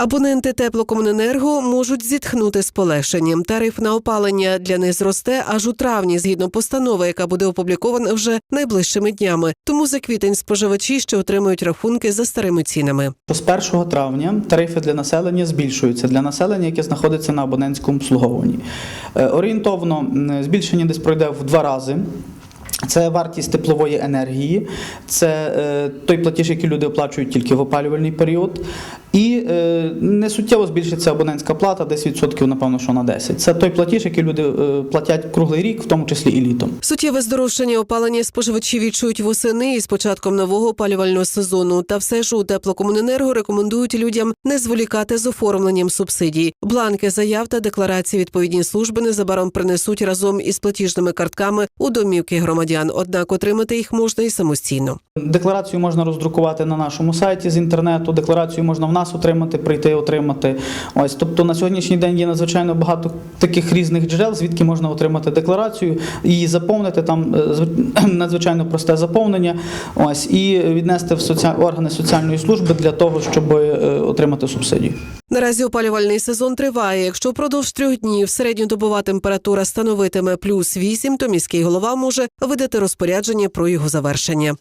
Абоненти теплокомуненерго можуть зітхнути з полегшенням. Тариф на опалення для них зросте аж у травні, згідно постанови, яка буде опублікована вже найближчими днями. Тому за квітень споживачі ще отримують рахунки за старими цінами. З 1 травня тарифи для населення збільшуються для населення, яке знаходиться на абонентському обслуговуванні. Е, Орієнтовно збільшення десь пройде в два рази. Це вартість теплової енергії, це е, той платіж, який люди оплачують тільки в опалювальний період. І е, не суттєво збільшиться абонентська плата, десь відсотків, напевно, що на 10. Це той платіж, який люди е, платять круглий рік, в тому числі і літом. Суттєве здорожчання опалення споживачі відчують восени із початком нового опалювального сезону. Та все ж у теплокомуненерго рекомендують людям не зволікати з оформленням субсидій. Бланки заяв та декларації відповідні служби незабаром принесуть разом із платіжними картками у домівки громадян. Однак отримати їх можна і самостійно. Декларацію можна роздрукувати на нашому сайті з інтернету. Декларацію можна в нас отримати, прийти отримати. Ось тобто на сьогоднішній день є надзвичайно багато таких різних джерел, звідки можна отримати декларацію, її заповнити там е, зв- надзвичайно просте заповнення. Ось і віднести в соці... органи соціальної служби для того, щоб е, отримати субсидію. Наразі опалювальний сезон триває. Якщо впродовж трьох днів середньодобова температура становитиме плюс 8, то міський голова може видати розпорядження про його завершення.